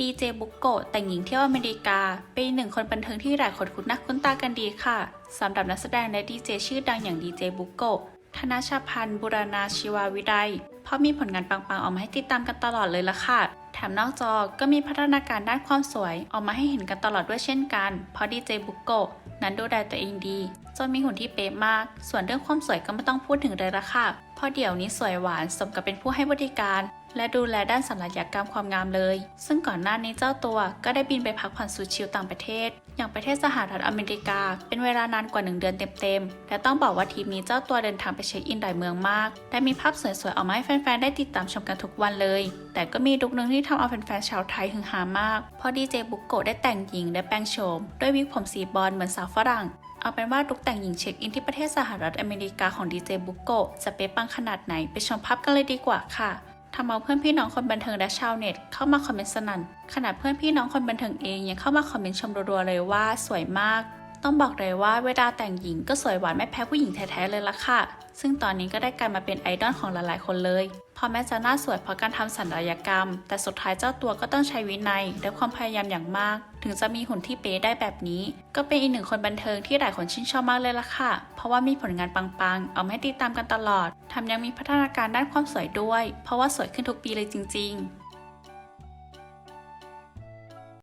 ดีเจบุกโกะแต่งหญิงเที่ยวอเมริกา เป็นหนึ่งคนบันเทิงที่หลายคนคุ้นหน้าคุ้นตากันดีค่ะสำหรับนักแสดงและดีเจชื่อดังอย่างดีเจบุกโกะธนชาพันธ์บุรณาชีวาวิไลเพราะมีผลงานปังๆ ออกมาให้ติดตามกันตลอดเลยละค่ะแถมนอกจอก็มีพัฒนาการด้านความสวยออกมาให้เห็นกันตลอดด้วยเช่นกัน เพราะดีเจบุกโกะนั้นดูแลตัวเองดี จนมีหุ่นที่เป๊ะมาก ส่วนเรื่องความสวยก็ไม่ต้องพูดถึงเลยละค่ะเพราะเดี๋ยวนี้สวยหวานสมกับเป็นผู้ให้บริการ และดูแลด้านศัลยกรรมความงามเลย ซึ่งก่อนหน้านี้เจ้าตัวก็ได้บินไปพักผ่อนสุดชิลต่างประเทศ อย่างประเทศสหรัฐอเมริกา เป็นเวลานานกว่า 1 เดือนเต็มๆ และต้องบอกว่าทริปนี้เจ้าตัวเดินทางไปเช็คอินหลายเมืองมาก และมีภาพสวยๆออกมาให้แฟนๆ ได้ติดตามชมกันทุกวันเลย แต่ก็มีลุกหนึ่งที่ทำเอาแฟนๆ ชาวไทยฮือฮามากเพราะดีเจบุกโกะได้แต่งหญิงและแปลงโฉมด้วยวิกผมสีบอลเหมือนสาวฝรั่งเอาเป็นว่าลุกแต่งหญิงเช็คอินที่ประเทศสหรัฐอเมริกาของดีเจบุกโกะจะเป๊ะปังขนาดไหนไปชมภาพกันเลยดีกว่าค่ะ ทำเอาเพื่อนพี่น้องคนบันเทิงและชาวเน็ตเข้ามาคอมเมนต์สนั่นขณะเพื่อนพี่น้องคนบันเทิงเองยังเข้ามาคอมเมนต์ชมรัวๆเลยว่าสวยมาก ต้องบอกเลยว่าเวลาแต่งหญิงก็สวยหวานไม่แพ้ผู้หญิงแท้ๆเลยละค่ะ ซึ่งตอนนี้ก็ได้กลายมาเป็นไอดอลของหลายๆคนเลย พอแม้จะหน้าสวยเพราะการทำศัลยกรรม แต่สุดท้ายเจ้าตัวก็ต้องใช้วินัย และความพยายามอย่างมาก ถึงจะมีหุ่นที่เป๊ะได้แบบนี้ ก็เป็นอีกหนึ่งคนบันเทิงที่หลายคนชื่นชอบมากเลยล่ะค่ะ เพราะว่ามีผลงานปังๆ เอามาให้ติดตามกันตลอดทำยังมีพัฒนาการด้านความสวยด้วย เพราะว่าสวยขึ้นทุกปีเลยจริง ๆ